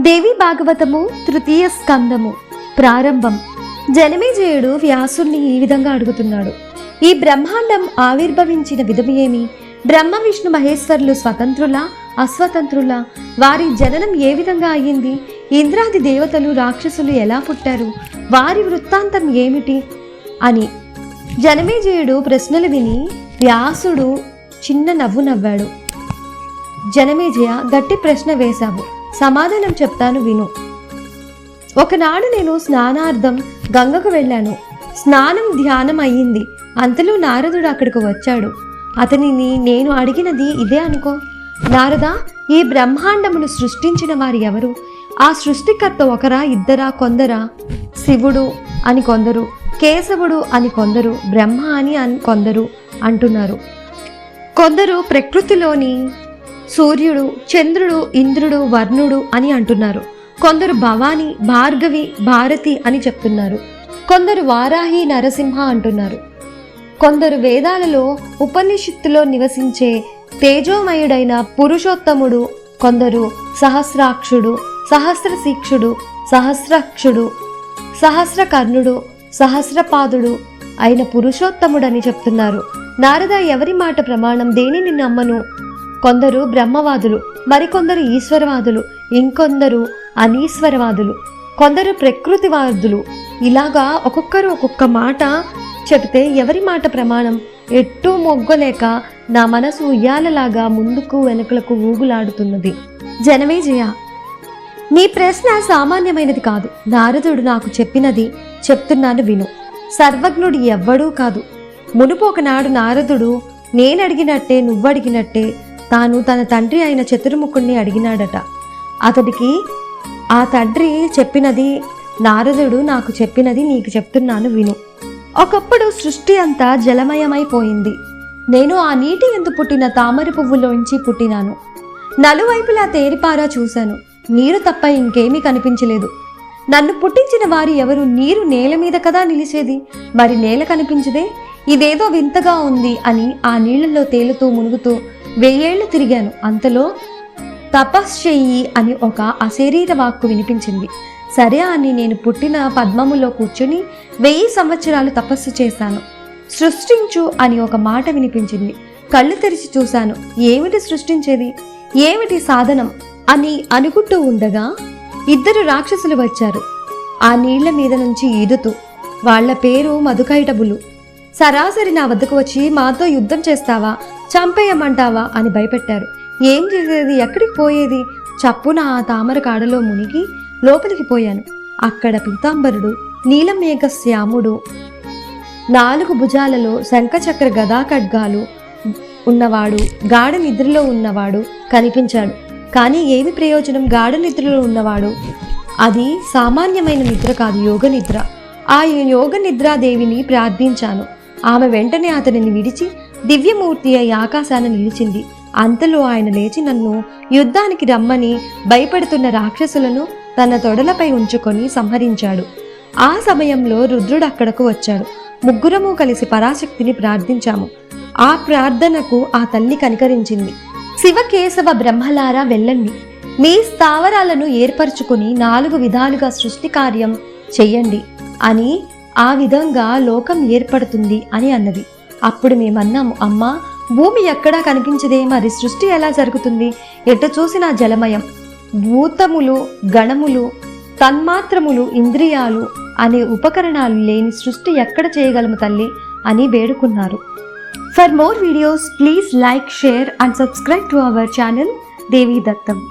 దేవి భాగవతము తృతీయ స్కందము. ప్రారంభం. జనమేజయుడు వ్యాసుణ్ణి ఈ విధంగా అడుగుతున్నాడు. ఈ బ్రహ్మాండం ఆవిర్భవించిన విధము ఏమి? బ్రహ్మ విష్ణు మహేశ్వరులు స్వతంత్రులా? అస్వతంత్రులా? వారి జననం ఏ విధంగా అయ్యింది? ఇంద్రాది దేవతలు రాక్షసులు ఎలా పుట్టారు? వారి వృత్తాంతం ఏమిటి? అని. జనమేజయుడు ప్రశ్నలు విని వ్యాసుడు చిన్న నవ్వు నవ్వాడు. జనమేజయ గట్టి ప్రశ్న వేశావు. సమాధానం చెప్తాను విను. ఒకనాడు నేను స్నానార్థం గంగకు వెళ్ళాను. స్నానం ధ్యానం అయ్యింది అంతలో నారదుడు అక్కడికి వచ్చాడు. అతనిని నేను అడిగినది ఇదే అనుకో. నారద ఈ బ్రహ్మాండమును సృష్టించిన వారు ఎవరు? ఆ సృష్టికర్త ఒకరా ఇద్దరా కొందరా? శివుడు అని కొందరు కేశవుడు అని కొందరు బ్రహ్మ అని అని కొందరు అంటున్నారు. కొందరు ప్రకృతిలోని సూర్యుడు చంద్రుడు ఇంద్రుడు వర్ణుడు అని అంటున్నారు. కొందరు భవాని భార్గవి భారతి అని చెప్తున్నారు. కొందరు వారాహి నరసింహ అంటున్నారు. కొందరు వేదాలలో ఉపనిషత్తులో నివసించే తేజోమయుడైన పురుషోత్తముడు కొందరు సహస్రాక్షుడు సహస్రశీక్షుడు సహస్రాక్షుడు సహస్రకర్ణుడు సహస్రపాదుడు అయిన పురుషోత్తముడని చెప్తున్నారు. నారద ఎవరి మాట ప్రమాణం? దేనిని నమ్మను? కొందరు బ్రహ్మవాదులు మరికొందరు ఈశ్వరవాదులు ఇంకొందరు అనీశ్వరవాదులు కొందరు ప్రకృతివాదులు. ఇలాగా ఒక్కొక్కరు ఒక్కొక్క మాట చెబితే ఎవరి మాట ప్రమాణం? ఎట్టూ మొగ్గలేక నా మనసు ఉయ్యాలలాగా ముందుకు వెనుకలకు ఊగులాడుతున్నది. జనమేజయ నీ ప్రశ్న సామాన్యమైనది కాదు. నారదుడు నాకు చెప్పినది చెప్తున్నాను విను. సర్వజ్ఞుడు ఎవ్వడూ కాదు. మునుపు ఒకనాడు నారదుడు నేనడిగినట్టే నువ్వడిగినట్టే తాను తన తండ్రి అయిన చతుర్ముఖుణ్ణి అడిగినాడట. అతడికి ఆ తండ్రి చెప్పినది నారదుడు నాకు చెప్పినది నీకు చెప్తున్నాను విను. ఒకప్పుడు సృష్టి అంతా జలమయమైపోయింది. నేను ఆ నీటి ఎందు పుట్టిన తామర పువ్వులోంచి పుట్టినాను. నలువైపులా తేరిపారా చూశాను. నీరు తప్ప ఇంకేమీ కనిపించలేదు. నన్ను పుట్టించిన వారు ఎవరు? నీరు నేల మీద కదా నిలిచేది. మరి నేల కనిపించదే? ఇదేదో వింతగా ఉంది అని ఆ నీళ్ళలో తేలుతూ మునుగుతూ వెయ్యేళ్ళు తిరిగాను. అంతలో తపశ్చెయ్యి అని ఒక అశరీర వాక్కు వినిపించింది. సరే అని నేను పుట్టిన పద్మములో కూర్చుని వెయ్యి సంవత్సరాలు తపస్సు చేశాను. సృష్టించు అని ఒక మాట వినిపించింది. కళ్ళు తెరిచి చూశాను. ఏమిటి సృష్టించేది? ఏమిటి సాధనం? అని అనుకుంటూ ఉండగా ఇద్దరు రాక్షసులు వచ్చారు. ఆ నీళ్ళ మీద నుంచి ఈదుతూ వాళ్ళ పేరు మధుకైటబులు. సరాసరి నా వద్దకు వచ్చి మాతో యుద్ధం చేస్తావా? చంపేయమంటావా అని భయపెట్టారు. ఏం చేసేది? ఎక్కడికి పోయేది? చప్పున ఆ తామర కాడలో మునిగి లోపలికి పోయాను. అక్కడ పీతాంబరుడు నీలమేఘ శ్యాముడు నాలుగు భుజాలలో శంఖచక్ర గదా ఖడ్గాలు ఉన్నవాడు గాఢ నిద్రలో ఉన్నవాడు కనిపించాడు. కానీ ఏమి ప్రయోజనం గాఢ నిద్రలో ఉన్నవాడు? అది సామాన్యమైన నిద్ర కాదు యోగ నిద్ర. ఆ యోగ నిద్రాదేవిని ప్రార్థించాను. ఆమె వెంటనే అతనిని విడిచి దివ్యమూర్తి అయి ఆకాశాన నిలిచింది. అంతలో ఆయన లేచి నన్ను యుద్ధానికి రమ్మని భయపడుతున్న రాక్షసులను తన తొడలపై ఉంచుకొని సంహరించాడు. ఆ సమయంలో రుద్రుడు అక్కడకు వచ్చాడు. ముగ్గురము కలిసి పరాశక్తిని ప్రార్థించాము. ఆ ప్రార్థనకు ఆ తల్లి కనికరించింది. శివకేశవ బ్రహ్మలారా వెళ్ళండి. మీ స్థావరాలను ఏర్పరచుకుని నాలుగు విధాలుగా సృష్టి కార్యం చెయ్యండి అని ఆ విధంగా లోకం ఏర్పడుతుంది అని అన్నది. అప్పుడు మేమన్నాము అమ్మా భూమి ఎక్కడా కనిపించదే? మరి సృష్టి ఎలా జరుగుతుంది? ఎట చూసినా జలమయం. భూతములు గణములు తన్మాత్రములు ఇంద్రియాలు అనే ఉపకరణాలు లేని సృష్టి ఎక్కడ చేయగలము తల్లి? అని వేడుకున్నారు. For more videos please like share and subscribe to our channel Devi Dattam